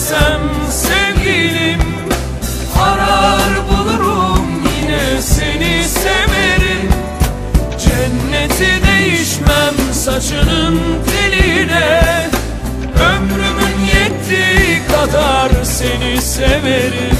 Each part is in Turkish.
daha gelsem sevgilim Arar bulurum yine seni severim. Cenneti değişmem saçının teline Ömrümün yettiği kadar seni severim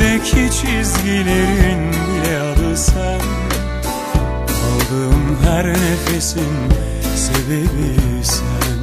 Yüzümdeki çizgilerin bile adı sen. Aldığım her nefesin sebebi sen